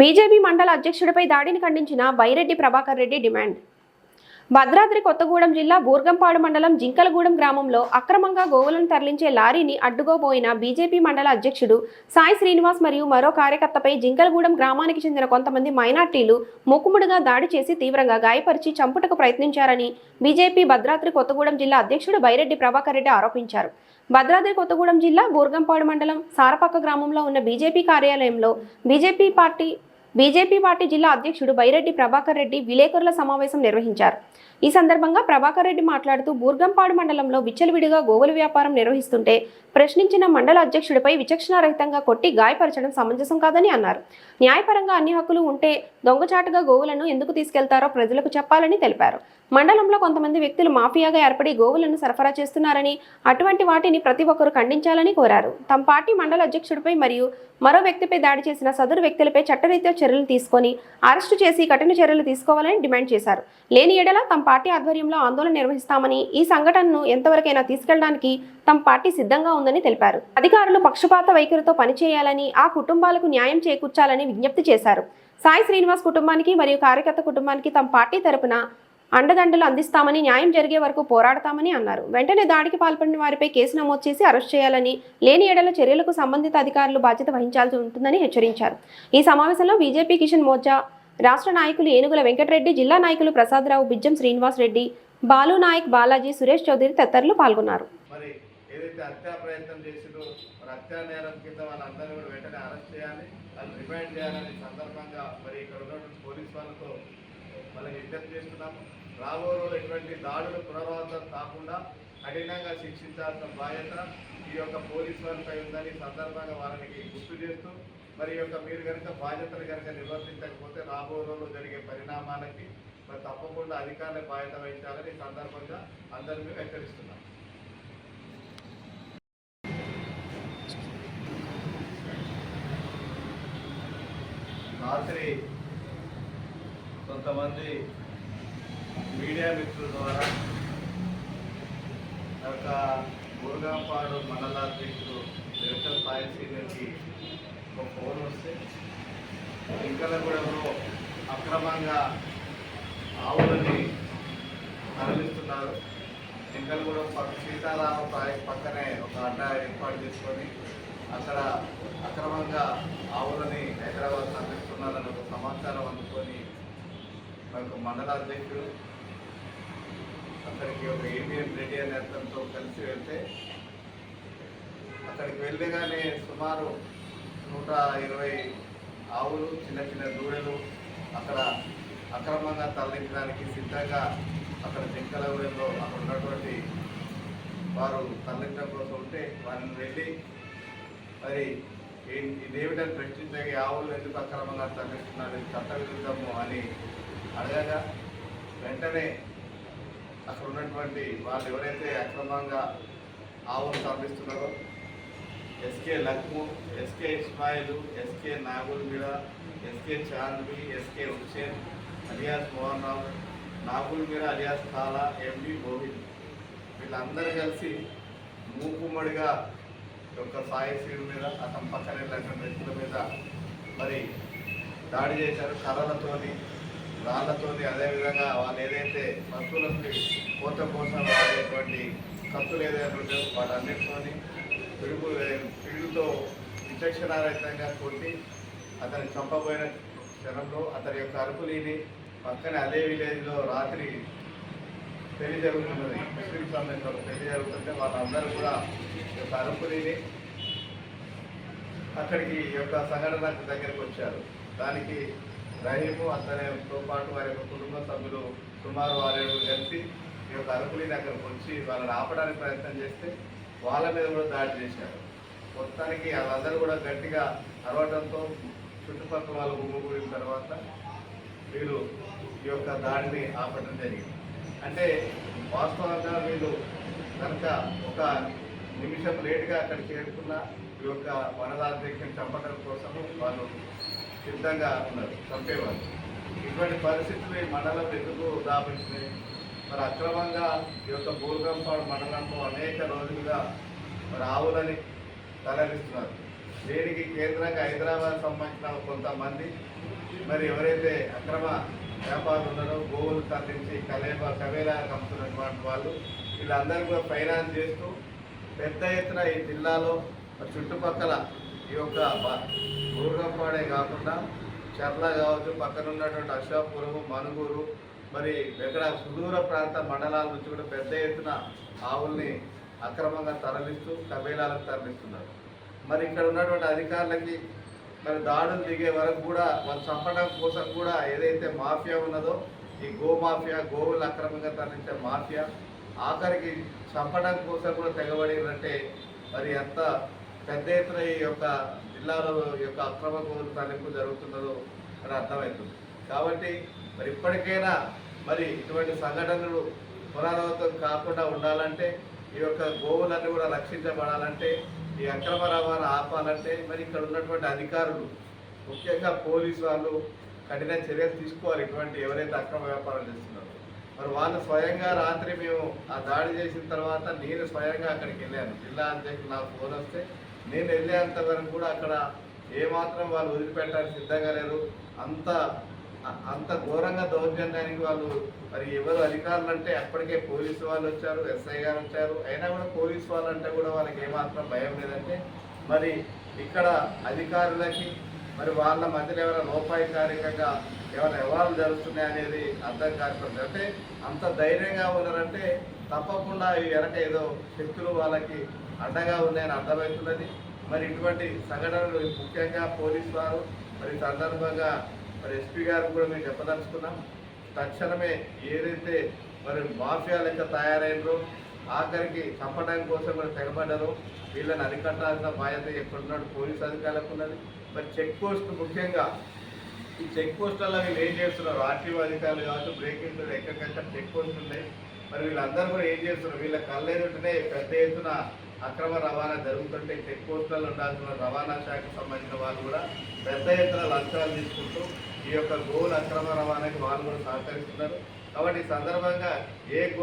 BJP మండల అధ్యక్షుడిపై దాడిని ఖండించిన బైరెడ్డి ప్రభాకర్ రెడ్డి డిమాండ్. భద్రాద్రి కొత్తగూడెం జిల్లా బూర్గంపాడు మండలం జింకలగూడెం గ్రామంలో అక్రమంగా గోవులను తరలించే లారీని అడ్డుకోబోయిన బీజేపీ మండల అధ్యక్షుడు సాయి శ్రీనివాస్ మరియు మరో కార్యకర్తపై జింకలగూడెం గ్రామానికి చెందిన కొంతమంది మైనార్టీలు మూకుముడిగా దాడి చేసి తీవ్రంగా గాయపరిచి చంపుటకు ప్రయత్నించారని బీజేపీ భద్రాద్రి కొత్తగూడెం జిల్లా అధ్యక్షుడు బైరెడ్డి ప్రభాకర్ రెడ్డి ఆరోపించారు. భద్రాద్రి కొత్తగూడెం జిల్లా బూర్గంపాడు మండలం సారపక్క గ్రామంలో ఉన్న బీజేపీ కార్యాలయంలో బీజేపీ పార్టీ బీజేపీ పార్టీ జిల్లా అధ్యక్షుడు బైరెడ్డి ప్రభాకర్ రెడ్డి విలేకరుల సమావేశం నిర్వహించారు. ఈ సందర్భంగా ప్రభాకర్ రెడ్డి మాట్లాడుతూ బూర్గంపాడు మండలంలో విచ్చలవిడిగా గోవుల వ్యాపారం నిర్వహిస్తుంటే ప్రశ్నించిన మండల అధ్యక్షుడిపై విచక్షణారహితంగా కొట్టి గాయపరచడం సమంజసం కాదని అన్నారు. న్యాయపరంగా అన్ని హక్కులు ఉంటే దొంగచాటుగా గోవులను ఎందుకు తీసుకెళ్తారో ప్రజలకు చెప్పాలని తెలిపారు. మండలంలో కొంతమంది వ్యక్తులు మాఫియాగా ఏర్పడి గోవులను సరఫరా చేస్తున్నారని అటువంటి వాటిని ప్రతి ఒక్కరు ఖండించాలని కోరారు. తమ పార్టీ మండల అధ్యక్షుడిపై మరియు మరో వ్యక్తిపై దాడి చేసిన సదరు వ్యక్తులపై చట్టరీత్యా చర్యలు తీసుకొని అరెస్టు చేసి కఠిన చర్యలు తీసుకోవాలని డిమాండ్ చేశారు. లేని ఏడల తమ పార్టీ ఆధ్వర్యంలో ఆందోళన నిర్వహిస్తామని ఈ సంఘటనను ఎంతవరకైనా తీసుకెళ్ళడానికి తమ పార్టీ సిద్ధంగా ఉందని తెలిపారు. అధికారులు పక్షపాత వైఖరితో పనిచేయాలని ఆ కుటుంబాలకు న్యాయం చేకూర్చాలని విజ్ఞప్తి చేశారు. సాయి శ్రీనివాస్ కుటుంబానికి మరియు కార్యకర్త కుటుంబానికి తమ పార్టీ తరపున అండదండలు అందిస్తామని న్యాయం జరిగే వరకు పోరాడతామని అన్నారు. వెంటనే దాడికి పాల్పడిన వారిపై కేసు నమోదు చేసి అరెస్ట్ చేయాలని లేని ఏడల చర్యలకు సంబంధిత అధికారులు బాధ్యత వహించాల్సి ఉంటుందని హెచ్చరించారు. ఈ సమావేశంలో బీజేపీ కిషన్ మోర్చా రాష్ట్ర నాయకులు ఏనుగుల వెంకటరెడ్డి జిల్లా నాయకులు ప్రసాదరావు బిజ్జం శ్రీనివాస్ రెడ్డి బాలు నాయక్ బాలాజీ సురేష్ చౌదరి తదితరులు పాల్గొన్నారు. మరి ఏదైతే హత్యా ప్రయత్నం చేసిందో మరి హత్యా నేరం కింద వాళ్ళందరినీ కూడా వెంటనే అరెస్ట్ చేయాలి. వాళ్ళు రిమైండ్ చేయాలని సందర్భంగా మరి ఇక్కడ ఉన్నటువంటి పోలీస్ వాళ్ళతో వాళ్ళకి విజ్ఞప్తి చేస్తున్నాము. రాబో రోజు ఎటువంటి దాడులు పునరావృతం కాకుండా కఠినంగా శిక్షించాల్సిన బాధ్యత ఈ యొక్క పోలీస్ వారిపై ఉందని సందర్భంగా వారికి గుర్తు చేస్తూ మరి యొక్క మీరు కనుక బాధ్యతలు కనుక నిర్వర్తించకపోతే రాబో రోజుల్లో జరిగే పరిణామాలకి మరి తప్పకుండా అధికారులే బాధ్యత వహించాలని సందర్భంగా అందరినీ హెచ్చరిస్తున్నాం. రాత్రి కొంతమంది మీడియా మిత్రుల ద్వారా ఒక మురుగాపాడు మండలాధ్యక్షుడు డైరెక్టర్ సాయి సీనియర్కి ఒక ఫోన్ వస్తే ఇంకలగూడెంలో అక్రమంగా ఆవులని తరలిస్తున్నారు. ఇంకలగూడెం పక్క సీతారామ ప్రాజెక్ట్ పక్కనే ఒక అడ్డా ఏర్పాటు చేసుకొని అక్కడ అక్రమంగా ఆవులని హైదరాబాద్ తరలిస్తున్నారని ఒక సమాచారం అందుకొని ఒక మండల అధ్యక్షుడు అక్కడికి ఒక ఏబిఎం రెడ్డి అనే అతనితో కలిసి వెళ్తే అక్కడికి వెళ్ళగానే సుమారు నూట ఇరవై ఆవులు చిన్న చిన్న దూడలు అక్కడ అక్రమంగా తరలించడానికి సిద్ధంగా అక్కడ జింకలగూడెంలో అక్కడ ఉన్నటువంటి వారు తరలించడం కోసం ఉంటే వారిని వెళ్ళి మరి ఏ- ఇదేమిటని ప్రశ్నించగా ఆవులు ఎందుకు అక్రమంగా తరలిస్తున్నారు ఇది చట్ట విరుద్ధము అని అడగగా వెంటనే అక్కడ ఉన్నటువంటి వాళ్ళు ఎవరైతే అక్రమంగా ఆవులు తరలిస్తున్నారో SK Lakmu SK Ismail SK Nagul Meera SK Chandvi SK Hussain alias Mohan Rao Nagul Meera alias Kala MV Mohit వీళ్ళందరూ కలిసి మూకుమ్మడిగా యొక్క సాయి శ్రీడు మీద అతని పక్కన వెళ్ళిన వ్యక్తుల మీద మరి దాడి చేశారు. కర్రలతోని రాళ్ళతోని అదేవిధంగా వాళ్ళు ఏదైతే పశువులకి కోత కోసం వాడేటువంటి కత్తులు ఏదైతే ఉంటాయో వాటన్నిటితోని పిడుగు పిడుగుతో విచక్షణారహితంగా కొట్టి అతని చంపబోయిన క్షణంలో అతని యొక్క అరుపులీని పక్కనే అదే విలేజ్లో రాత్రి పెళ్ళి జరుగుతున్నది. ముస్లిం సంబంధించిన పెళ్ళి జరుగుతుంటే వాళ్ళందరూ కూడా యొక్క యొక్క అరుపులీని అక్కడికి యొక్క సంఘటన దగ్గరికి వచ్చారు. దానికి రహీము అతనితో పాటు వారి యొక్క కుటుంబ సభ్యులు సుమారు వారు కలిసి ఈ యొక్క అరకులి అక్కడికి వచ్చి వాళ్ళని ఆపడానికి ప్రయత్నం చేస్తే వాళ్ళ మీద కూడా దాడి చేశారు. మొత్తానికి వాళ్ళందరూ కూడా గట్టిగా అరవడంతో చుట్టుపక్కల వాళ్ళు గుమ్మగూడిన తర్వాత వీళ్ళు ఈ యొక్క దాడిని ఆపడం జరిగింది. అంటే వాస్తవంగా వీళ్ళు కనుక ఒక నిమిషం లేటుగా అక్కడ చేరుకున్న ఈ యొక్క వనదాధ్యక్షుని చంపడం కోసము వాళ్ళు సిద్ధంగా ఉన్నారు చంపేవారు. ఇటువంటి పరిస్థితులు ఈ మండలం ఎందుకు దాపించినాయి మరి అక్రమంగా ఈ యొక్క బూర్గంపాడు మండలంలో అనేక రోజులుగా మరి ఆవులని తరలిస్తున్నారు. దీనికి కేంద్రంగా హైదరాబాద్ సంబంధించిన కొంతమంది మరి ఎవరైతే అక్రమ వ్యాపారులు ఉన్నారో గోవులు తరలించి కలేబా కవేలా కమ్ముతున్నటువంటి వాళ్ళు వీళ్ళందరూ కూడా ఫైనాన్స్ చేస్తూ పెద్ద ఎత్తున ఈ జిల్లాలో చుట్టుపక్కల ఈ యొక్క బ- కాకుండా చర్ల కావచ్చు పక్కన ఉన్నటువంటి అశోక్పురము మనుగూరు మరి ఎక్కడ సుదూర ప్రాంత మండలాల నుంచి కూడా పెద్ద ఎత్తున ఆవుల్ని అక్రమంగా తరలిస్తూ కబేలాలకు తరలిస్తున్నారు. మరి ఇక్కడ ఉన్నటువంటి అధికారులకి మరి దాడులు దిగే వరకు కూడా వాళ్ళు చంపడం కోసం కూడా ఏదైతే మాఫియా ఉన్నదో ఈ గో మాఫియా గోవులు అక్రమంగా తరలించే మాఫియా ఆఖరికి చంపడం కోసం కూడా తెగబడిందంటే మరి ఎంత పెద్ద ఎత్తున ఈ యొక్క జిల్లాలో ఈ యొక్క అక్రమ గోవుల తరలింపు జరుగుతున్నదో అని అర్థమవుతుంది. కాబట్టి మరి ఇప్పటికైనా మరి ఇటువంటి సంఘటనలు పునరావృతం కాకుండా ఉండాలంటే ఈ యొక్క గోవులన్నీ కూడా రక్షించబడాలంటే ఈ అక్రమ రవాణా ఆపాలంటే మరి ఇక్కడ ఉన్నటువంటి అధికారులు ముఖ్యంగా పోలీసు వాళ్ళు కఠిన చర్యలు తీసుకోవాలి ఇటువంటి ఎవరైతే అక్రమ వ్యాపారం చేస్తున్నారో. మరి వాళ్ళు స్వయంగా రాత్రి మేము ఆ దాడి చేసిన తర్వాత నేను స్వయంగా అక్కడికి వెళ్ళాను. జిల్లా అధ్యక్షులు నాకు ఫోన్ వస్తే నేను వెళ్ళేంత వరకు కూడా అక్కడ ఏమాత్రం వాళ్ళు వదిలిపెట్టడానికి సిద్ధంగా లేరు. అంత అంత ఘోరంగా దౌర్జన్యానికి వాళ్ళు మరి ఎవరు అధికారులు అంటే అప్పటికే పోలీసు వాళ్ళు వచ్చారు ఎస్ఐ గారు వచ్చారు. అయినా కూడా పోలీసు వాళ్ళు అంటే కూడా వాళ్ళకి ఏమాత్రం భయం లేదంటే మరి ఇక్కడ అధికారులకి మరి వాళ్ళ మధ్యలో ఏమైనా లోపాయికారికంగా ఏమైనా వ్యవహారాలు జరుగుతున్నాయి అనేది అర్థం కాకపోతే అంటే అంత ధైర్యంగా ఉన్నారంటే తప్పకుండా ఈ వెనక ఏదో శక్తులు వాళ్ళకి అండగా ఉన్నాయని అర్థమవుతున్నది మరి ఇటువంటి సంఘటనలు ముఖ్యంగా పోలీసు వారు మరి సందర్భంగా మరి ఎస్పీ గారు కూడా మేము చెప్పదలుచుకున్నాం. తక్షణమే ఏదైతే మరి మాఫియా లెక్క తయారైనరో ఆఖరికి చంపడం కోసం మరి తెగబడ్డారో వీళ్ళని అరికట్టాల్సిన బాధ్యత ఎక్కడున్నాడు పోలీస్ అధికారులకు ఉన్నది. మరి చెక్ పోస్ట్ ముఖ్యంగా ఈ చెక్ పోస్టులలో వీళ్ళు ఏం చేస్తున్నారు? ఆర్టీఓ అధికారులు కావచ్చు బ్రేకింగ్ ఎక్కడికక్కడ చెక్ పోస్టులు ఉన్నాయి. మరి వీళ్ళందరూ కూడా ఏం చేస్తున్నారు? వీళ్ళ కళ్ళెదుటనే పెద్ద ఎత్తున అక్రమ రవాణా జరుగుతుంటే చెక్ పోస్టులలో ఉండాల్సిన రవాణా శాఖకు సంబంధించిన వాళ్ళు కూడా పెద్ద ఎత్తున లంచాలు తీసుకుంటూ ఈ యొక్క గోవుల అక్రమ రవాణాకి వాళ్ళు కూడా సహకరిస్తున్నారు. కాబట్టి ఈ సందర్భంగా ఏ గో